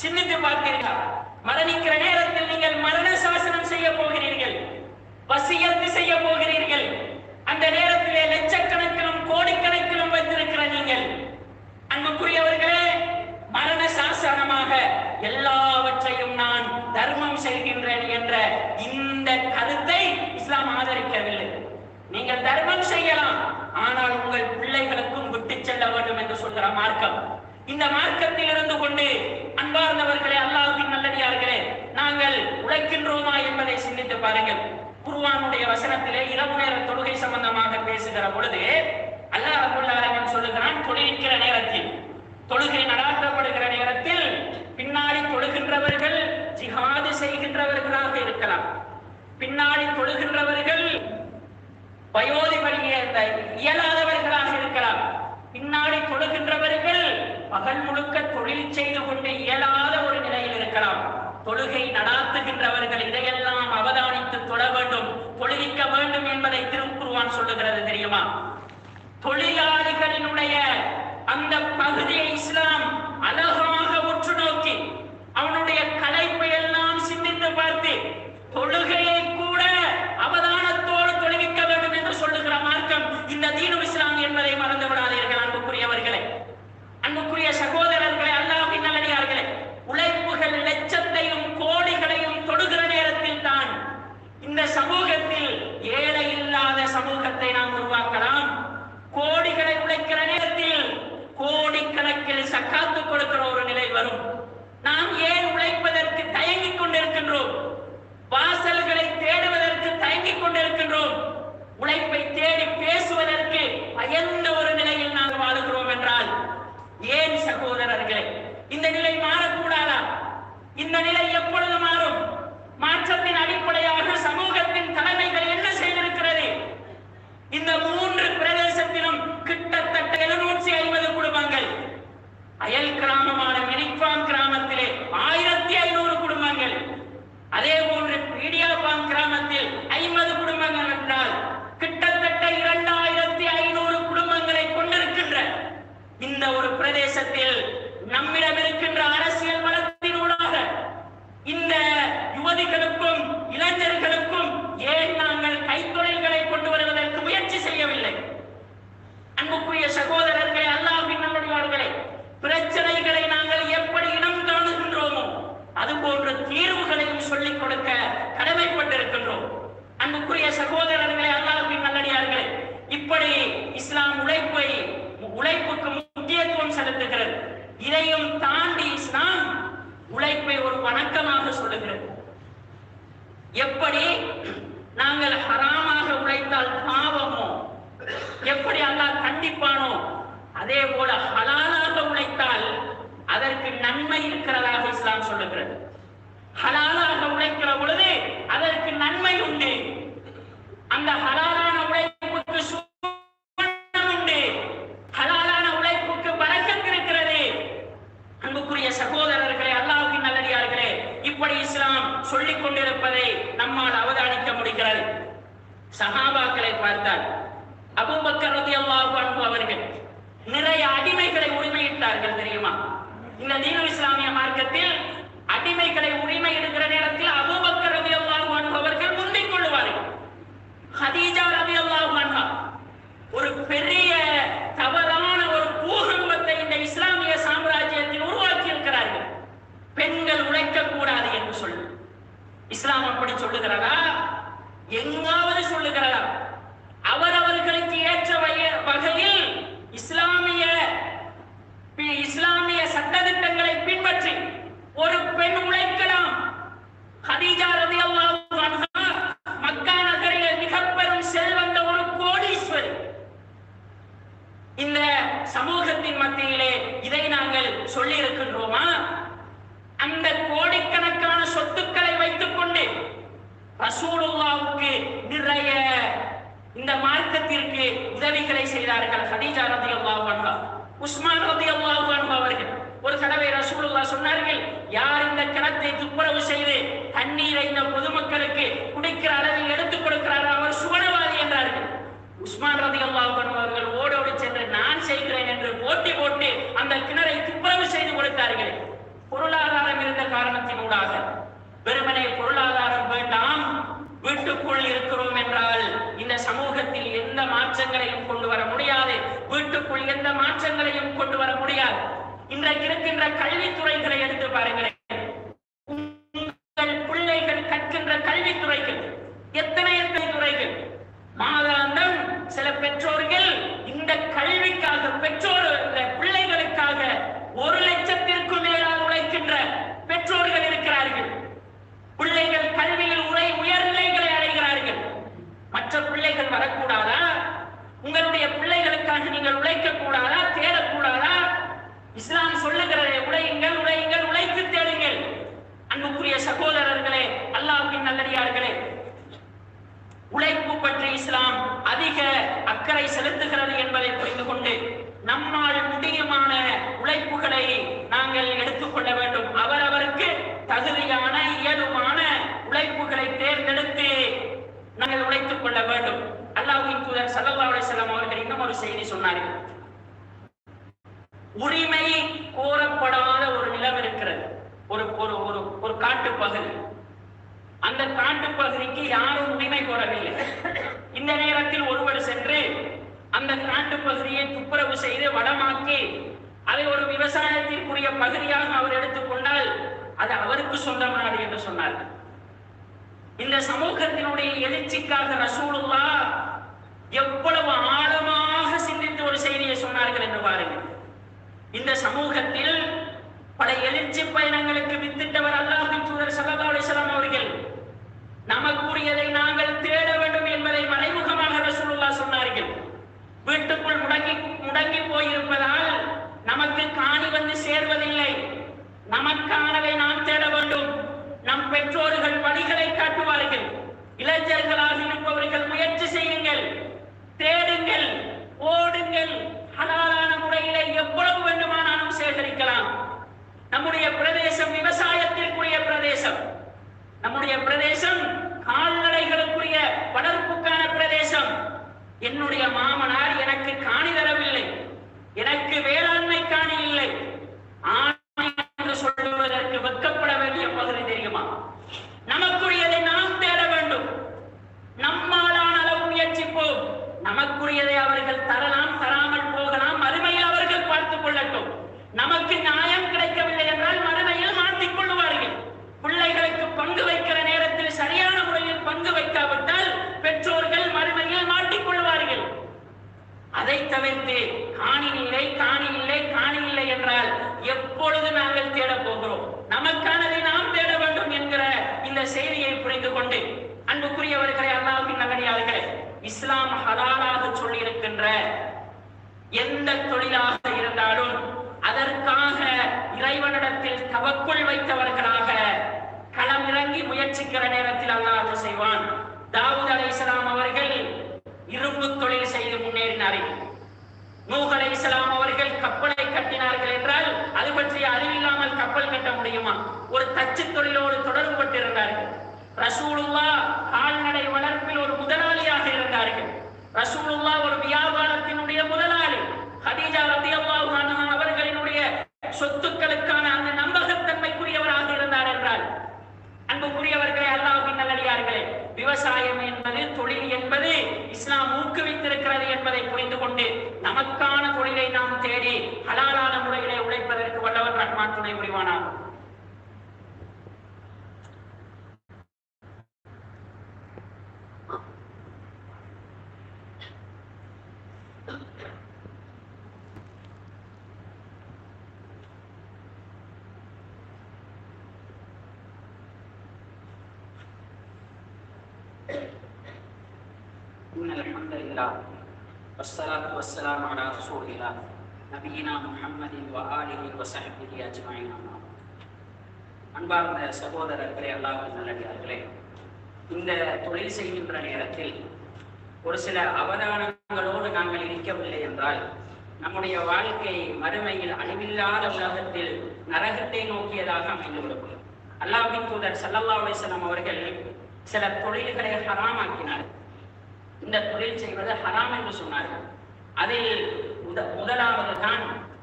சிந்தித்து பார்த்தீர்களா மரணிக்கிற நேரத்தில் நீங்கள் மரண சாசனம் செய்ய போகிறீர்கள். வசியத்து செய்ய போகிறீர்கள். அந்த நேரத்திலே லட்சக்கணக்கிலும் கோடிக்கணக்கிலும் வைத்திருக்கிற நீங்கள். அன்புக்குரியவர்களே மரண சாசனமாக எல்லாவற்றையும் நான் தர்மம் செய்கின்றேன் என்ற இந்த கருத்தை இஸ்லாம் ஆதரிக்கவில்லை. நீங்கள் தர்மம் செய்யலாம் ஆனால் உங்கள் பிள்ளைகளுக்கும் விட்டு செல்ல வேண்டும் என்று சொல்கிற மார்க்கம். இந்த மார்க்கத்தில் இருந்து கொண்டு அன்பார்ந்தவர்களே அல்லாஹ்வின் நல்லடியார்களே நாங்கள் உழைக்கின்றோமா என்பதை சிந்தித்து பாருங்கள். குருவானுடைய வசனத்திலே இரவு நேர தொழுகை சம்பந்தமாக பேசுகிற பொழுது அல்லாஹ் ரப்பல் சொல்லுகிறான் தொழிலிக்கிற நேரத்தில். தொழுகை நடாத்தப்படுகிற நேரத்தில் பின்னாடி தொழுகின்றவர்கள் ஜிஹாது செய்கின்றவர்களாக இருக்கலாம். பின்னாடி தொழுகின்றவர்கள் வயோதிபரிய இந்த இயலாதவர்களாக இருக்கலாம். பின்னாடி தொழுகின்றவர்கள் பகல் முழுக்க தொழில் செய்து கொண்டு இயலாத ஒரு நிலையில் இருக்கலாம். தொழுகை நடாத்துகின்றவர்கள் இதையெல்லாம் அவதானித்து தொழ வேண்டும். தொழுகிக்க வேண்டும் என்பதை திருக்குருவான் சொல்லுகிறது தெரியுமா? தொழிலாளிகளினுடைய அந்த பகுதியை இஸ்லாம் அழகாக உற்று நோக்கி அவனுடைய கலைப்பை எல்லாம் சிந்தித்து பார்த்து தொழுகையை கூட அவதானத்தோடு தொழுவிக்க வேண்டும் என்று சொல்லுகிற மார்க்கம் இந்த தீனு இஸ்லாம் என்பதை மறந்து விடாதீர்கள் அன்புக்குரியவர்களே அன்புக்குரிய சகோதரர்களே அல்லாஹ்வின் நல்லடியார்களே உழைப்புகள் லட்சத்தையும் கோடிகளையும் தொடுகிற நேரத்தில் தான் இந்த சமூகத்தில் ஏழை இல்லாத சமூகத்தை நாம் உருவாக்கலாம் கோடிகளை உழைக்கிற நேரத்தில் கோடிக்கணக்கில் சக்காத்து கொடுக்கிற ஒரு நிலை வரும் நாம் ஏன் உழைப்பதற்கு தயங்கிக் கொண்டிருக்கின்றோம் வாசல்களை தேடுவதற்கு தயங்கிக் கொண்டிருக்கின்றோம் உழைப்பை தேடி பேசுவதற்கு பயந்த ஒரு நிலையில் நாங்கள் வாழுகிறோம் என்றால் ஏன் சகோதரர்களே? இந்த நிலை மாறக்கூடாதா? இந்த நிலை எப்பொழுது மாறும்? மாற்றத்தின் அடிப்படையாக சமூகத்தின் தலைமைகள் என்ன செய்திருக்கிறது? இந்த மூன்று பிரதேசத்திலும் கிட்டத்தட்ட எழுநூற்றி ஐம்பது குடும்பங்கள். அயல் கிராமமான மினிப்பாம் கிராம ஆயிரத்தி ஐநூறு குடும்பங்கள் அதே போன்று பீடியாபாம் கிராமத்தில் ஐம்பது குடும்பங்கள் என்றால் கிட்டத்தட்ட இரண்டாயிரத்தி ஐநூறு குடும்பங்களை கொண்டிருக்கின்ற இந்த ஒரு பிரதேசத்தில் நம்மிடம் இருக்கின்ற அரசியல் பலத்தினூடாக இந்த யுவதிகளுக்கும் இளைஞர்களுக்கும் ஏன் நாங்கள் கைத்தொழில்களை கொண்டு வருவதற்கு முயற்சி செய்யவில்லை? அன்புக்குரிய சகோதரர்களே அல்லாஹின் நல்லடியார்களே பிரச்சனைகளை நாங்கள் எப்படி இனம் காணுகின்றோமோ அது போன்ற தீர்வுகளையும் சொல்லிக் கொடுக்க கடமைப்பட்டிருக்கின்றோம். அன்புக்குரிய சகோதரர்களே அல்லாஹ்வின் நல்லடியார்களே இப்படி இஸ்லாம் உழைப்பை உழைப்புக்கு செலுத்துகிறது. இதையும் தாண்டி இஸ்லாம் உழைப்பை ஒரு வணக்கமாக சொல்லுகிறது. எப்படி நாங்கள் ஹராமாக உழைத்தால் பாவமோ? எப்படி அல்லாஹ் கண்டிப்பானோ? அதே போல ஹலாலாக உழைத்தால் அதற்கு நன்மை இருக்கிறதாக இஸ்லாம் சொல்லுகிறது. ஹலாலாக உழைக்கிற பொழுது அதற்கு நன்மை உண்டு. அந்த ஹலாலாக உழைப்புக்கு சுவனம் உண்டு ஹலாலான உழைப்புக்கு பறக்கத்து இருக்கிறது அன்புக்குரிய சகோதரர்களே அல்லாஹ்வின் நல்லடியார்களே இப்படி இஸ்லாம் சொல்லிக் கொண்டிருப்பதை நம்மால் அவதானிக்க முடிகிறது சஹாபாக்களை பார்த்தால் அபூபக்கர் ரலியல்லாஹு அன்ஹு அவர்கள் நிறைய அடிமைகளை உரிமையிட்டார்கள் தெரியுமா இந்த தீனு இஸ்லாமிய மார்க்கத்தில் அடிமைகளை உரிமை எடுக்கிற நேரத்தில் அபூபக்கர் ரவி அல்லாஹ் அவர்கள் முந்திக் கொள்வார்கள் ஹதீஜா ரவி அல்லாஹ் ஒரு பெரிய தவறான ஒரு பூகம்பத்தை இந்த இஸ்லாமிய சாம்ராஜ்யத்தில் உருவாக்கி இருக்கிறார்கள் பெண்கள் உழைக்க கூடாது என்று சொல்லு. இஸ்லாம் அப்படி சொல்லுகிறதா? எங்காவது சொல்லுகிறதா? அவரவர்களுக்கு ஏற்ற வகையில் இஸ்லாமிய இஸ்லாமிய திட்டங்களை பின்பற்றி ஒரு பெண் உழைக்கலாம். ஹதீஜா ரலியல்லாஹு மக்கா நகரிலே மிக பெரும் செல்வந்த ஒரு கோடீஸ்வரி. இந்த சமூகத்தின் மத்தியிலே இதை நாங்கள் சொல்லி இருக்கின்றோமா அந்த கோடிக்கணக்கான சொத்துக்களை வைத்துக் கொண்டு ரசூலுல்லாவுக்கு நிறைய இந்த மார்க்கத்திற்கு உதவிகளை செய்தார்கள். ஹதீஜா ரதி அன்ஹா. உஸ்மான் ரலியல்லாஹு அன்ஹு அவர்கள் ஒரு தடவை ரசூலுல்லா சொன்னார்கள் யார் இந்த கிணத்தை துப்புரவு செய்து தண்ணீரை இந்த பொதுமக்களுக்கு குடிக்கிற அளவில் எடுத்துக் கொடுக்கிறாரோ அவர் சுவனவாதி என்றார்கள். உஸ்மான் ரலியல்லாஹு அன்ஹு அவர்கள் ஓடோடி சென்று நான் செய்கிறேன் என்று போட்டி போட்டு அந்த கிணறை துப்புரவு செய்து கொடுத்தார்கள். பொருளாதாரம் இருந்த காரணத்தினூடாக வெறுமனே பொருளாதாரம் வேண்டாம் வீட்டுக்குள் இருக்கிறோம் என்றால் இந்த சமூகத்தில் எந்த மாற்றங்களையும் கொண்டு வர முடியாது. வீட்டுக்குள் எந்த மாற்றங்களையும் கொண்டு வர முடியாது. இன்றைக்கு இருக்கின்ற கல்வித்துறைகளை எடுத்து பாருங்களேன். சகோதரர்களே அல்லாஹின் நல்லடியார்களே. உழைப்பு பற்றி இஸ்லாம் அதிக அக்கறை செலுத்துகிறது என்பதை புரிந்து கொண்டு நம்மால் முடியுமான உழைப்புகளை நாங்கள் எடுத்துக்கொள்ள வேண்டும். அவரவருக்கு தகுதியான இயலுமான உழைப்புகளை தேர்ந்தெடுத்து நாங்கள் உழைத்துக் கொள்ள வேண்டும். அல்லாஹின் தூதர் ஸல்லல்லாஹு அலைஹி அவர்கள் இன்னும் ஒரு செய்தி சொன்னார்கள். உரிமை கோரப்படாத ஒரு நிலம் இருக்கிறது. ஒரு ஒரு ஒரு ஒரு காட்டு பகுதி. அந்த காட்டு பகுதிக்கு யாரும் உரிமை கோரவில்லை. இந்த நேரத்தில் ஒருவர் சென்று அந்த காட்டு பகுதியை துப்புரவு செய்து வடமாக்கி அதை ஒரு விவசாயத்திற்குரிய பகுதியாக அவர் எடுத்துக்கொண்டால் அது அவருக்கு சொந்தமானது என்று சொன்னார் இந்த சமூகத்தினுடைய எழுச்சிக்காக ரசூலுல்லா எவ்வளவு ஆழமாக சிந்தித்து ஒரு செய்தியை சொன்னார்கள் என்று பாருங்கள். இந்த சமூகத்தில் பல எழுச்சி பயணங்களுக்கு வித்திட்டவர் அல்லாஹின் தூதர் ஸல்லல்லாஹு அலைஹி அவர்கள். நமக்குரியதை நாங்கள் தேட வேண்டும் என்பதை மறைமுகமாக ரசூலுல்லா சொன்னார்கள். வீட்டுக்குள் முடங்கி முடங்கி போயிருப்பதால் நமக்கு காணி வந்து சேர்வதில்லை. நமக்கானதை நாம் தேட வேண்டும். நம் பெற்றோர்கள் வழிகளை காட்டுவார்கள். இளைஞர்களாக இருப்பவர்கள் முயற்சி செய்யுங்கள். தேடுங்கள் ஓடுங்கள் ஹலாலான முறையிலே எவ்வளவு வேண்டுமானாலும் சேகரிக்கலாம் நம்முடைய பிரதேசம் விவசாயத்திற்குரிய பிரதேசம் நம்முடைய பிரதேசம் கால்நடைகளுக்குரிய வளர்ப்புக்கான பிரதேசம். என்னுடைய மாமனார் எனக்கு காணி தரவில்லை. எனக்கு வேளாண்மை காணி இல்லை ஆணை என்று சொல்லுவதற்கு வெட்கப்பட வேண்டிய பகுதி தெரியுமா நமக்குரியதை நாம் தேட வேண்டும் நம்மாலான அளவு முயற்சிப்போம் நமக்குரியதை அவர்கள் தரலாம் தராமல் போகலாம் மறுமையில் அவர்கள் பார்த்துக் கொள்ளட்டும் நமக்கு நியாயம் கிடைக்கவில்லை என்றால் மறுமையில் மாற்றிக் கொள்ளுவார்கள் பிள்ளைகளுக்கு பங்கு வைக்கிற நேரத்தில் சரியான முறையில் பங்கு வைக்காவிட்டால் பெற்றோர்கள் மறுமையில் மாட்டிக் கொள்வார்கள் அதை தவிர்த்து காணி இல்லை காணி இல்லை காணி இல்லை என்றால் எப்பொழுது நாங்கள் தேட போகிறோம் நமக்கானதை நாம் தேட வேண்டும் என்கிற இந்த செய்தியை புரிந்து கொண்டு அன்புக்குரியவர்களே அல்லாஹ்வின் நல்லடியார்களே இஸ்லாம் ஹலாலாக சொல்லி இருக்கின்ற எந்த தொழிலாக இருந்தாலும் அதற்காக இறைவனிடத்தில் தவக்குள் வைத்தவர்களாக களமிறங்கி முயற்சிக்கிற நேரத்தில் அல்லாஹ் செய்வான்? தாவூத் அலை இஸ்லாம் அவர்கள் இரும்பு தொழில் செய்து முன்னேறினார்கள் நூஹ் இஸ்லாம் அவர்கள் கப்பலை கட்டினார்கள் என்றால் அது பற்றி அறிவில்லாமல் கப்பல் கட்ட முடியுமா? ஒரு தச்சு தொழிலோடு தொடர்பு பட்டிருந்தார்கள் ரசூலுல்லா கால்நடை வளர்ப்பில் ஒரு முதலாளியாக இருந்தார்கள். ரசூலுல்லா ஒரு வியாபாரத்தினுடைய முதலாளி. ஹதீஜா ரத்தியல்லாஹு அன்ஹா அவர்களினுடைய சொத்து அந்த நம்பகத்தன்மைக்குரியவராக இருந்தார் என்றால் அன்புக்குரியவர்களே அல்லாஹ்வின் நல்லடியார்களே விவசாயம் என்பது தொழில் என்பது இஸ்லாம் ஊக்குவித்திருக்கிறது என்பதை புரிந்து கொண்டு நமக்கான தொழிலை நாம் தேடி ஹலாலான முறையிலே உழைப்பதற்கு வல்லவன் ரஹ்மான் துணை புரிவானாகும் إن الحمد لله والصلاة والسلام على رسول الله نبينا محمد وآله وصحبه أجمعين أما بعد. அன்பார்ந்த சகோதரர்களே அல்லாஹ் நல்லடியார்களே இந்த தொழில் செய்கின்ற நேரத்தில் ஒரு சில அவதானங்களோடு நாங்கள் இருக்கவில்லை என்றால் நம்முடைய வாழ்க்கை மறுமையில் அழிவில்லாத உலகத்தில் நரகத்தை நோக்கியதாக அமைந்துவிடும் அல்லாஹ்வின் தூதர் ஸல்லல்லாஹு அலைஹி வஸல்லம் அவர்கள் சில தொழில்களை ஹராமாக்கினார் இந்த தொழில் செய்வது ஹராம் என்று சொன்னார்கள். அதில் முதலாவது தான்